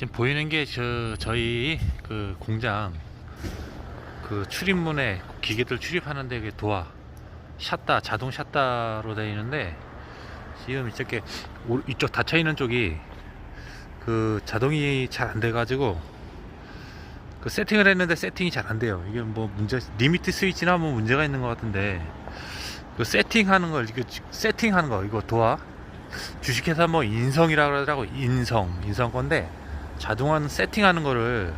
지금 보이는 게 저 저희 그 공장 그 출입문에 기계들 출입하는데 그 도화 샷다 자동 샷다로 되어 있는데 지금 오- 이쪽 닫혀 있는 쪽이 그 자동이 잘 안 돼 가지고 그 세팅을 했는데 세팅이 잘 안 돼요. 이게 뭐 문제 리미트 스위치나 뭐 문제가 있는 것 같은데 그 세팅하는 걸 이거 지- 세팅하는 거 이거 도화. 주식회사 뭐 인성이라 그러더라고. 인성. 인성 건데 자동화 세팅하는 거를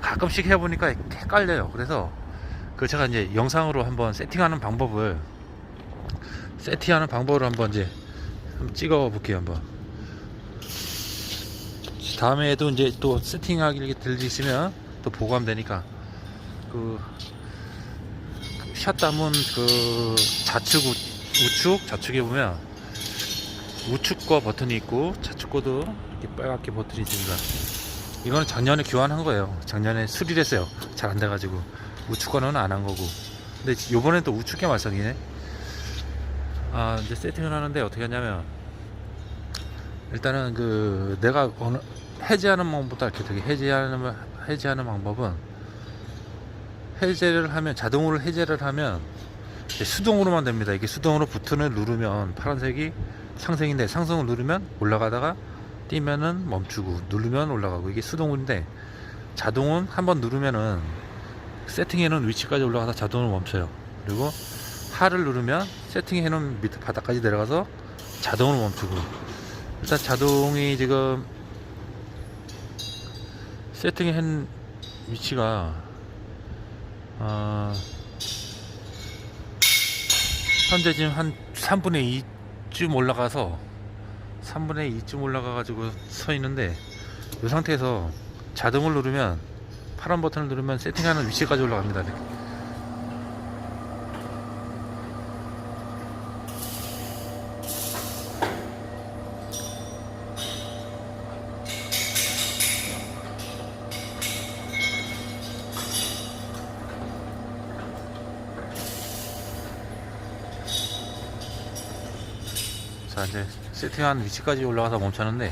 가끔씩 해보니까 헷갈려요. 그래서 그 제가 이제 영상으로 한번 세팅하는 방법을 세팅하는 방법을 한번 이제 한번 찍어 볼게요. 한번 다음에도 이제 또 세팅하기 들리시면 또 보고하면 되니까 그 샷다문 그 좌측 우, 우측 좌측에 보면 우측 거 버튼이 있고 좌측 거도 이렇게 빨갛게 버튼이 있습니다. 이거는 작년에 교환한 거예요. 작년에 수리를 했어요. 잘 안 돼가지고 우측 거는 안 한 거고. 근데 요번엔 또 우측 게 말썽이네. 아 이제 세팅을 하는데 어떻게 하냐면 일단은 그 내가 어느 해제하는 방법보다 이렇게 되게 해제하는 해제하는 방법은 해제를 하면 자동으로 해제를 하면 수동으로만 됩니다. 이게 수동으로 버튼을 누르면 파란색이 상승인데 상승을 누르면 올라가다가 뛰면은 멈추고 누르면 올라가고 이게 수동인데 자동은 한번 누르면은 세팅해 놓은 위치까지 올라가서 자동으로 멈춰요. 그리고 하를 누르면 세팅해 놓은 밑에 바닥까지 내려가서 자동으로 멈추고 일단 자동이 지금 세팅해 놓은 위치가 어, 현재 지금 한 3분의 2쯤 올라가서 3분의 2쯤 올라가 가지고 서 있는데 이 상태에서 자동을 누르면 파란 버튼을 누르면 세팅하는 위치까지 올라갑니다. 자 이제 세팅한 위치까지 올라가서 멈췄는데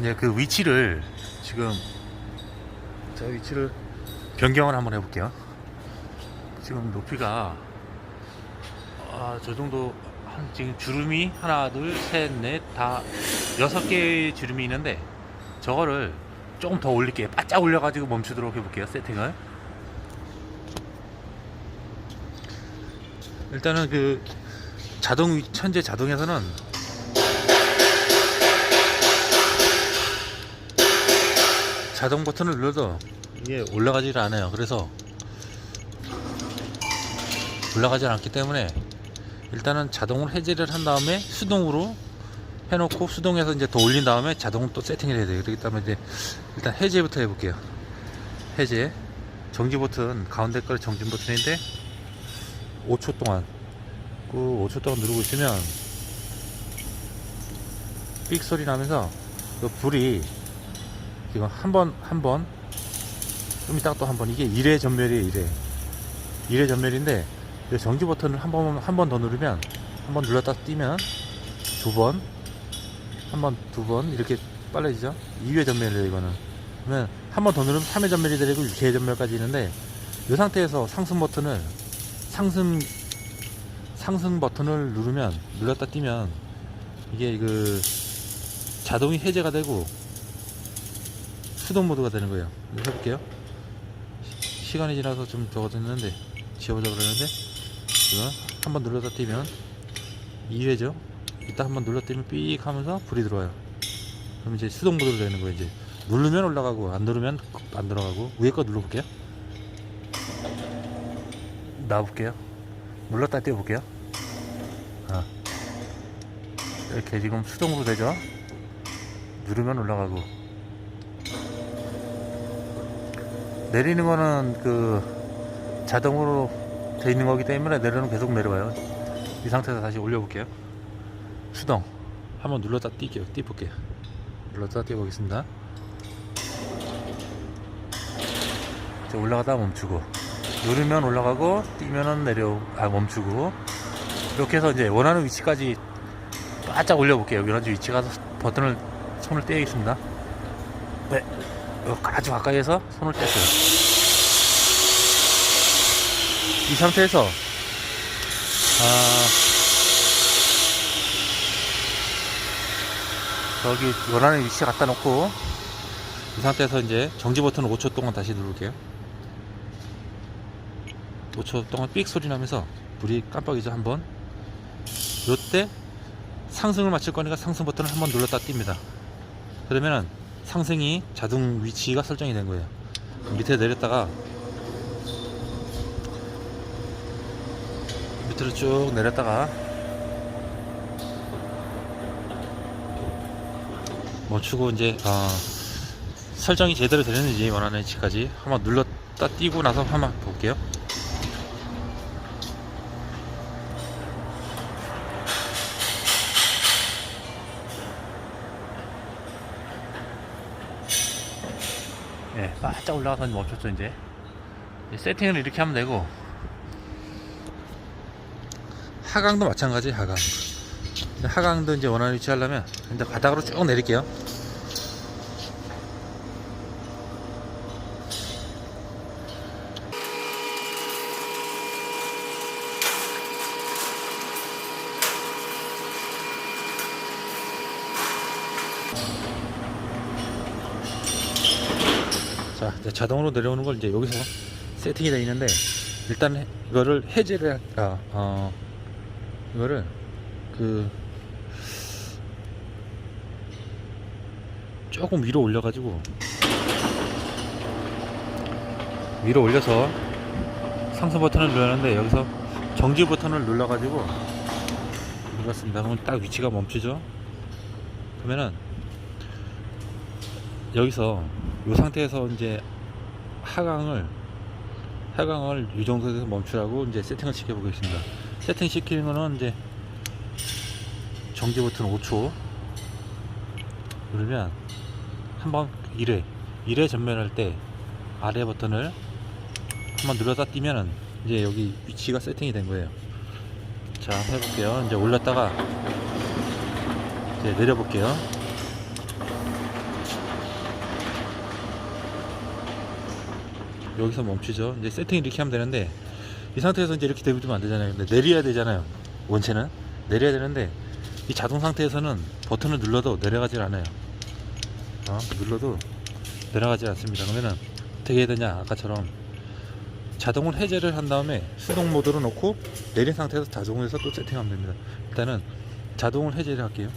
이제 그 위치를 지금 자 위치를 변경을 한번 해볼게요. 지금 높이가 아, 저 정도 한 지금 주름이 하나 둘셋넷다 여섯 개의 주름이 있는데 저거를 조금 더 올릴게요. 바짝 올려가지고 멈추도록 해볼게요 세팅을. 일단은 그 자동 위- 현재 자동에서는 자동 버튼을 눌러도 이게 올라가질 않아요. 그래서 올라가질 않기 때문에 일단은 자동을 해제를 한 다음에 수동으로 해놓고 수동에서 이제 더 올린 다음에 자동을 또 세팅을 해야 돼요. 그렇기 때문에 이제 일단 해제부터 해볼게요. 해제 정지 버튼 가운데 걸 정지 버튼인데 5초 동안 그 5초 동안 누르고 있으면 삑 소리 나면서 그 불이 지금 한 번 한 번 좀 이따가 또 한 번. 이게 1회 전멸이에요 1회. 1회 전멸인데 이 정지 버튼을 한 번 한 번 더 누르면 한 번 눌렀다 뛰면 두 번 한 번 두 번 이렇게 빨라지죠? 2회 전멸이에요 이거는. 그러면 한 번 더 누르면 3회 전멸이 되고 6회 전멸까지 있는데 이 상태에서 상승 버튼을 상승 상승 버튼을 누르면 눌렀다 뛰면 이게 그 자동이 해제가 되고 수동 모드가 되는 거예요. 해볼게요. 시- 시간이 지나서 좀 됐는데 지워보자 그러는데 지금 한번 눌렀다 뛰면 2회죠. 이따 한번 눌렀다 뛰면 삑 하면서 불이 들어와요. 그럼 이제 수동 모드로 되는 거예요. 이제 누르면 올라가고 안 누르면 안 들어가고 위에 거 눌러볼게요. 놔볼게요. 눌렀다 띄워볼게요. 아. 이렇게 지금 수동으로 되죠? 누르면 올라가고. 내리는 거는 그 자동으로 돼 있는 거기 때문에 내려는 계속 내려와요. 이 상태에서 다시 올려볼게요. 수동. 한번 눌렀다 띄게요. 띄볼게요. 눌렀다 띄워보겠습니다. 올라가다 멈추고. 누르면 올라가고 뛰면은 내려 아 멈추고 이렇게 해서 이제 원하는 위치까지 바짝 올려볼게요. 원하는 위치 가서 버튼을 손을 떼겠습니다. 네, 요 아주 가까이에서 손을 뗐어요. 이 상태에서 아 저기 원하는 위치에 갖다 놓고 이 상태에서 이제 정지 버튼을 5초 동안 다시 누를게요. 5초 동안 삑 소리 나면서 불이 깜빡이죠 한번. 요때 상승을 맞출 거니까 상승 버튼을 한번 눌렀다 띱니다. 그러면은 상승이 자동 위치가 설정이 된 거예요. 밑에 내렸다가 밑으로 쭉 내렸다가 멈추고 이제 어, 설정이 제대로 되는지 원하는 위치까지 한번 눌렀다 띄고 나서 한번 볼게요. 예, 바짝 올라가서 멈췄죠 이제. 이제 세팅을 이렇게 하면 되고 하강도 마찬가지 하강. 하강도 이제 원하는 위치 하려면 이제 바닥으로 쭉 내릴게요. 자, 이제 자동으로 내려오는 걸 이제 여기서 세팅이 되어 있는데 일단 해- 이거를 해제를 할- 아, 어, 이거를 그 조금 위로 올려 가지고 위로 올려서 상승 버튼을 눌렀는데 여기서 정지 버튼을 눌러 가지고 눌렀습니다. 그럼 딱 위치가 멈추죠. 그러면은 여기서 이 상태에서 이제 하강을 하강을 이 정도에서 멈추라고 이제 세팅을 시켜 보겠습니다. 세팅 시키는 거는 이제 정지 버튼 5초 누르면 한번 1회 1회 전면할 때 아래 버튼을 한번 눌렀다 띄면은 이제 여기 위치가 세팅이 된 거예요. 자 해볼게요. 이제 올렸다가 이제 내려볼게요. 여기서 멈추죠. 이제 세팅 이렇게 하면 되는데 이 상태에서 이제 이렇게 내비두면 안 되잖아요. 근데 내려야 되잖아요. 원체는 내려야 되는데 이 자동 상태에서는 버튼을 눌러도 내려가질 않아요. 어, 눌러도 내려가지 않습니다. 그러면은 어떻게 해야 되냐? 아까처럼 자동을 해제를 한 다음에 수동 모드로 놓고 내린 상태에서 자동에서 또 세팅하면 됩니다. 일단은 자동을 해제를 할게요.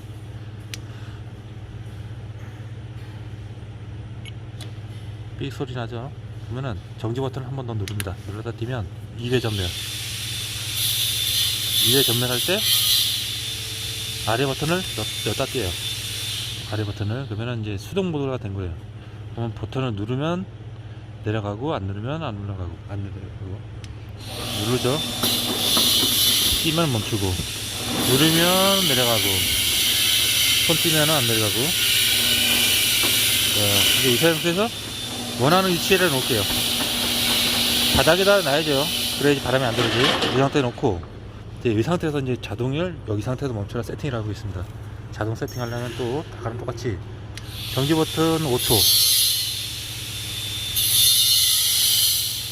삑 소리 나죠? 그러면은 정지 버튼을 한 번 더 누릅니다. 눌러다 띄면 2회 전면. 2회 전면할 때 아래 버튼을 넣, 다 띄어요. 아래 버튼을 그러면은 이제 수동 모드가 된 거예요. 그러면 버튼을 누르면 내려가고 안 누르면 안 올라가고 안 내려가고 누르죠. 띄면 멈추고 누르면 내려가고 손 띄면 안 내려가고 자, 이제 이 상태에서 원하는 위치에 놓을게요. 바닥에다 놔야죠. 그래야지 바람이 안 들어오지. 이 상태에 놓고, 이제 이 상태에서 이제 자동을 여기 상태에서 멈춰라 세팅을 하고 있습니다. 자동 세팅하려면 또, 다가랑 똑같이, 정지 버튼 5초.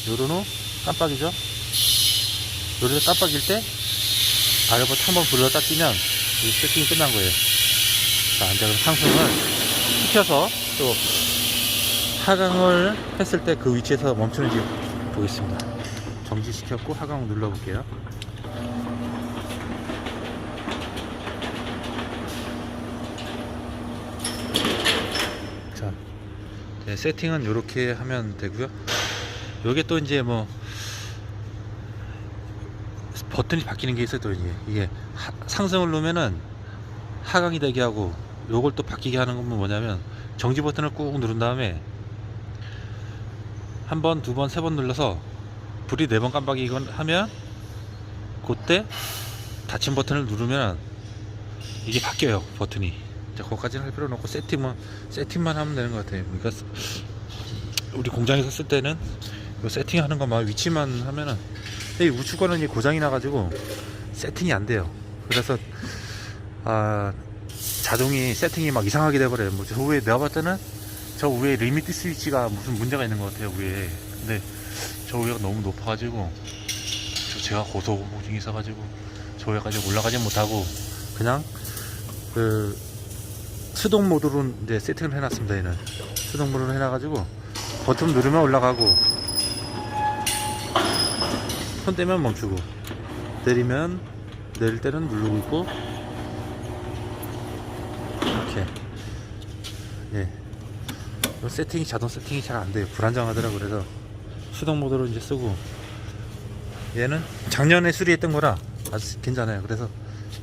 누른 후 깜빡이죠. 누르서 깜빡일 때, 아래 버튼 한번 불렀다 뛰면, 이 세팅이 끝난 거예요. 자, 이제 그럼 상승을 시켜서 또, 하강을 했을 때 그 위치에서 멈추는지 보겠습니다. 정지시켰고 하강 눌러볼게요. 자, 네, 세팅은 이렇게 하면 되고요. 요게 또 이제 뭐 버튼이 바뀌는 게 있어요. 또 이게 이게 하- 상승을 누르면은 하강이 되게 하고 요걸 또 바뀌게 하는 건 뭐냐면 정지 버튼을 꾹 누른 다음에 한 번, 두 번, 세 번 눌러서 불이 네 번 깜빡이건 하면 그때 닫힌 버튼을 누르면 이게 바뀌어요 버튼이. 자 그거까지는 할 필요는 없고 세팅만 세팅만 하면 되는 것 같아요. 그러니까 스- 우리 공장에서 쓸 때는 이 세팅하는 것만 위치만 하면은 이 우측과는 이 고장이 나가지고 세팅이 안 돼요. 그래서 아 자동이 세팅이 막 이상하게 돼버려요. 뭐 후에 내가 봤을 때는 저 위에 리미트 스위치가 무슨 문제가 있는 것 같아요 위에. 근데 저 위가 너무 높아가지고 저 제가 고소공증이 있어가지고 저 위까지 올라가지 못하고 그냥 그 수동 모드로 이제 세팅을 해놨습니다 얘는. 수동 모드로 해놔가지고 버튼 누르면 올라가고 손 떼면 멈추고 내리면 내릴 때는 누르고 있고 이렇게. 예. 이 세팅이 자동 세팅이 잘 안 돼요. 불안정하더라고. 그래서 수동 모드로 이제 쓰고. 얘는 작년에 수리했던 거라 아주 괜찮아요. 그래서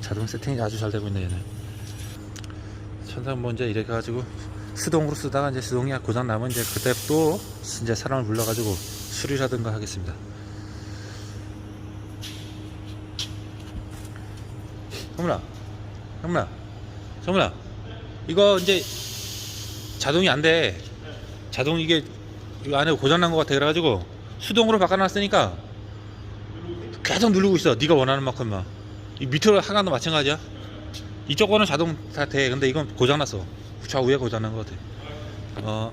자동 세팅이 아주 잘 되고 있네 얘는. 천상 뭐 이제 이래 가지고 수동으로 쓰다가 이제 수동이 고장 나면 이제 그때 또 이제 사람을 불러가지고 수리라든가 하겠습니다. 정문아, 정문아, 정문아, 이거 이제 자동이 안 돼. 자동 이게 이 안에 고장 난 것 같아 그래가지고 수동으로 바꿔놨으니까 계속 누르고 있어. 네가 원하는 만큼만. 이 밑으로 하나도 마찬가지야. 이쪽 거는 자동 다 돼. 근데 이건 고장 났어. 좌우에 고장 난 것 같아. 어.